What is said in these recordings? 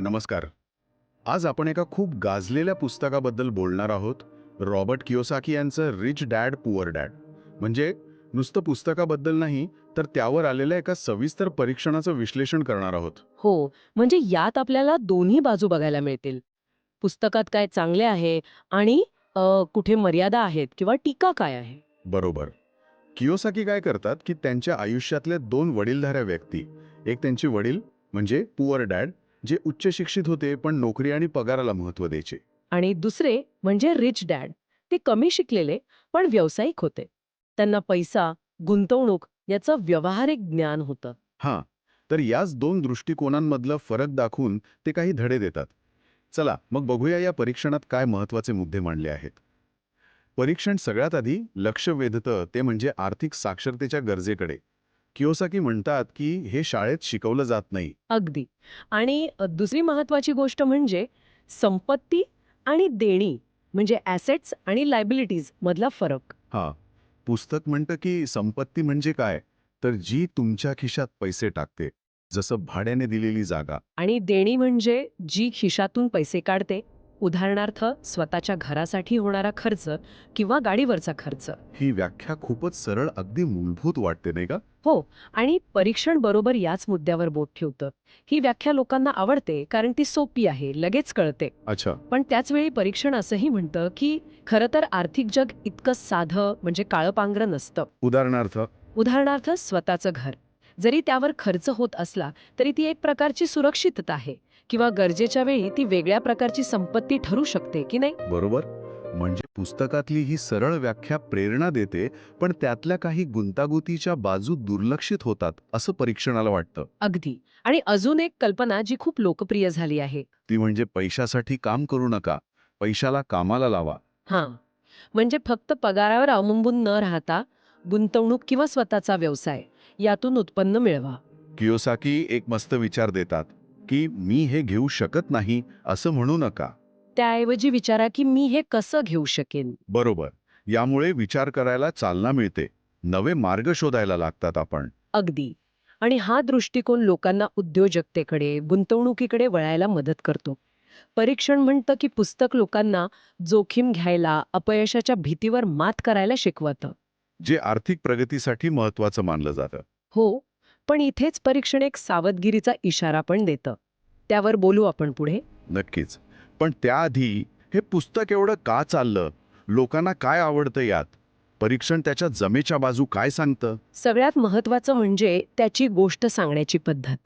नमस्कार. आज आपण एका खूप गाजलेल्या पुस्तकाबद्दल बोलणार आहोत रॉबर्ट कियोसाकी यांचं रिच डॅड पुअर डॅड. म्हणजे नुसतं पुस्तकाबद्दल नाही तर त्यावर आलेल्या एका सविस्तर परीक्षणाचं विश्लेषण करणार आहोत. हो म्हणजे यात आपल्याला दोन्ही बाजू बघायला मिळतील. पुस्तकात काय चांगले आहे आणि अ, कुठे मर्यादा आहेत किंवा टीका काय आहे? बरोबर. कियोसाकी काय करतात की त्यांच्या आयुष्यातले दोन वडीलधाऱ्या व्यक्ती एक त्यांचे वडील म्हणजे पुअर डॅड जे उच्च शिक्षित होते पण नोकरी आणि पगाराला महत्त्व द्यायचे. आणि दुसरे म्हणजे रिच डॅड ते कमी शिकलेले पण व्यावसायिक होते. त्यांना पैसा गुंतवणूक याचं व्यावहारिक ज्ञान होतं. हां तर याच दोन दृष्टिकोनांमधलं फरक दाखवून ते काही धडे देतात. चला मग बघूया या परीक्षणात काय महत्त्वाचे मुद्दे मांडले आहेत. परीक्षण सगळ्यात आधी लक्ष वेधतं ते म्हणजे आर्थिक साक्षरतेच्या गरजेकडे. कियोसाकी म्हणतात की हे शाळेत शिकवलं जात नाही. अगदी. आणि अ, दुसरी महत्वाची गोष्ट म्हणजे संपत्ती आणि देणी म्हणजे ॲसेट्स आणि लायबिलिटीज मधला फरक. हां. पुस्तक म्हणतं की संपत्ती म्हणजे काय? तर जी तुमच्या खिशात पैसे टाकते जसं भाड्याने दिलेली जागा. आणि देणी म्हणजे जी खिशातून पैसे काढते उदाहरणार्थ स्वतःच्या घरासाठी होणारा खर्च किंवा गाडीवरचा खर्च. ही व्याख्या खूपच सरळ अगदी मूलभूत वाटते नाही का? हो आणि परीक्षण बरोबर याच मुद्द्यावर बोट ठेवतं. ही व्याख्या लोकांना आवडते कारण ती सोपी आहे लगेच कळते. अच्छा. पण त्याचवेळी परीक्षण असंही म्हणतं की खरं तर आर्थिक जग इतकं साधं म्हणजे काळंपांगरं नसतं. उदाहरणार्थ? उदाहरणार्थ स्वतःचं घर. जरी त्यावर खर्च होत असला तरी ती एक प्रकारची सुरक्षितता आहे. किंवा गरजेच्या वेळी ती वेगळ्या प्रकारची संपत्ती ठरू शकते की नाही? बरोबर. म्हणजे पुस्तकातली ही सरळ व्याख्या प्रेरणा देते पण त्यातल्या काही गुंतागुतीच्या बाजू दुर्लक्षित होतात असं परीक्षणाला वाटतं. अगदी. आणि अजून एक कल्पना जी खूप लोकप्रिय झाली आहे. ती म्हणजे पैशासाठी काम करू नका. पैशाला कामाला लावा. हां. म्हणजे फक्त पगारावर अवलंबून न राहता गुंतवणूक किंवा स्वतःचा व्यवसाय यातून उत्पन्न मिळवा. कियोसाकी एक मस्त विचार देतात. की मी हे घेऊ शकत नाही असं म्हणू नका. त्याऐवजी विचारा की मी हे कसं घेऊ शकेन? बरोबर. यामुळे विचार करायला चालना मिळते. नवे मार्ग शोधायला लागतात आपण. अगदी. आणि हा दृष्टिकोन लोकांना उद्योजकतेकडे गुंतवणुकीकडे वळायला मदत करतो. परीक्षण म्हणतं की पुस्तक लोकांना जोखीम घ्यायला अपयशाच्या भीतीवर मात करायला शिकवतं. जे आर्थिक प्रगतीसाठी महत्वाचं मानलं जातं. हो. पण इथेच परीक्षण एक सावधगिरीचा इशारा पण देतं. त्यावर बोलू आपण पुढे. नक्कीच. पण त्याआधी हे पुस्तक एवढं का चाललं? लोकांना काय आवडतं यात? परीक्षण त्याच्या जमेच्या बाजू काय सांगतं? सगळ्यात महत्वाचं म्हणजे त्याची गोष्ट सांगण्याची पद्धत.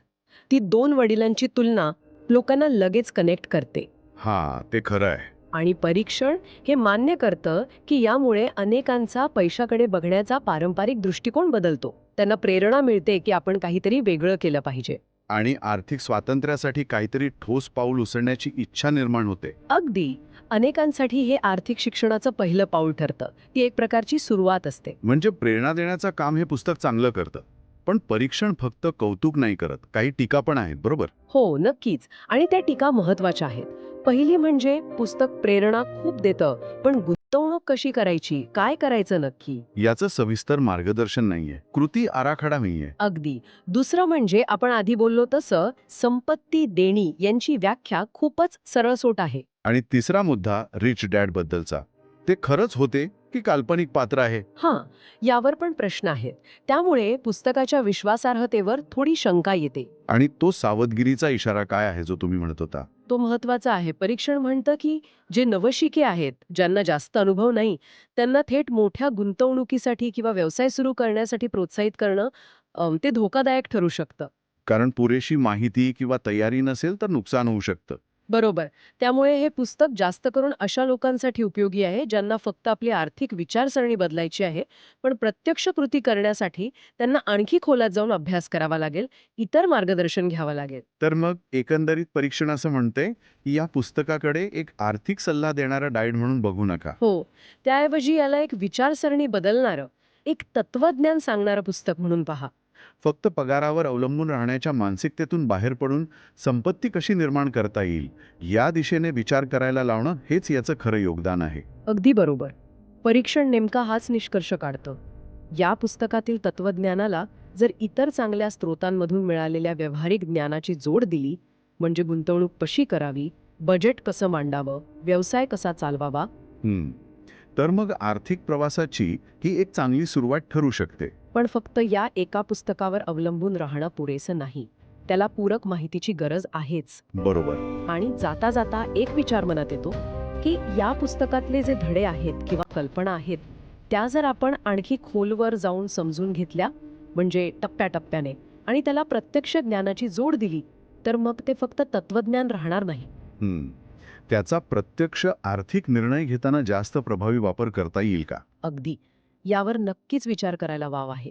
ती दोन वडिलांची तुलना लोकांना लगेच कनेक्ट करते. हा ते खरं आहे. आणि परीक्षण हे मान्य करतं की यामुळे अनेकांचा पैशाकडे बघण्याचा पारंपरिक दृष्टिकोन बदलतो. त्यांना प्रेरणा मिळते की आपण काहीतरी वेगळं केलं पाहिजे. आणि आर्थिक स्वातंत्र्यासाठी काहीतरी ठोस पाऊल उचलण्याची इच्छा निर्माण होते. अगदी. अनेकांसाठी हे आर्थिक शिक्षणाचं पहिलं पाऊल ठरतं. ती एक प्रकारची सुरुवात असते. म्हणजे प्रेरणा देण्याचं काम हे पुस्तक चांगलं करतं. पण परीक्षण फक्त कौतुक नाही करत. काही टीका पण आहेत बरोबर? हो नक्कीच. आणि त्या टीका महत्त्वाच्या आहेत. पहिली म्हणजे पुस्तक प्रेरणा खूप देतं. पण गुंतवणूक कशी करायची? काय करायचं नक्की? याचं सविस्तर मार्गदर्शन नाहीये. कृती आराखडा नाहीये. अगदी. दुसरं म्हणजे आपण आधी बोललो तसं संपत्ती देणी यांची व्याख्या खूपच सरळसोट आहे. आणि तिसरा मुद्दा रिच डॅड बद्दलचा. ते खरंच होते की काल्पनिक पात्र आहे? हां यावर पण प्रश्न आहेत. त्यामुळे पुस्तकाच्या विश्वासार्हतेवर थोडी शंका येते. आणि तो सावधगिरीचा इशारा काय आहे जो तुम्ही म्हणत होता? तो महत्त्वाचा आहे. परीक्षण म्हणतं की जे नवशिके आहेत ज्यांना जास्त अनुभव नाही त्यांना थेट मोठ्या गुंतवणुकीसाठी किंवा व्यवसाय सुरू करण्यासाठी प्रोत्साहित करणं अम, ते धोकादायक ठरू शकतं. कारण पुरेशी माहिती किंवा तयारी नसेल तर नुकसान होऊ शकतं. बरोबर. त्यामुळे हे पुस्तक जास्त करून अशा लोकांसाठी उपयोगी आहे ज्यांना फक्त आपली आर्थिक विचारसरणी बदलायची आहे पण प्रत्यक्ष कृती करण्यासाठी त्यांना आणखी खोलात जाऊन अभ्यास करावा लागेल इतर मार्गदर्शन घ्यावं लागेल. तर मग एकंदरीत परीक्षण असं म्हणते की या पुस्तकाकडे एक आर्थिक सल्ला देणारा डाएट म्हणून बघू नका. हो. त्याऐवजी याला एक विचारसरणी बदलणारं एक तत्वज्ञान सांगणारं पुस्तक म्हणून पहा. फक्त पगारावर अवलंबून राहण्याच्या मानसिकतेतून बाहेर पडून संपत्ती कशी निर्माण करता येईल या दिशेने विचार करायला लावणं हेच याचं खरं योगदान आहे. अगदी बरोबर. परीक्षण नेमका हाच निष्कर्ष काढतं. या पुस्तकातील तत्वज्ञानाला जर इतर चांगल्या स्रोतांमधून मिळालेल्या व्यावहारिक ज्ञानाची जोड दिली म्हणजे गुंतवणूक कशी करावी बजेट कसं मांडावं व्यवसाय कसा चालवावा. तर मग आर्थिक प्रवासाची ही एक चांगली सुरुवात ठरू शकते. पण फक्त या एका पुस्तकावर अवलंबून राहणं पुरेसं नाही. त्याला पूरक माहितीची गरज आहेच. बरोबर. आणि जाता जाता एक विचार मनात येतो की या पुस्तकातले जे धडे आहेत किंवा कल्पना आहेत त्या जर आपण आणखी खोलवर जाऊन समजून घेतल्या म्हणजे टप्प्याटप्प्याने आणि त्याला प्रत्यक्ष ज्ञानाची जोड दिली तर मग ते फक्त तत्वज्ञान राहणार नाही. हं. त्याचा प्रत्यक्ष आर्थिक निर्णय घेताना जास्त प्रभावी वापर करता येईल का? अगदी. यावर नक्कीच विचार करायला वाव आहे.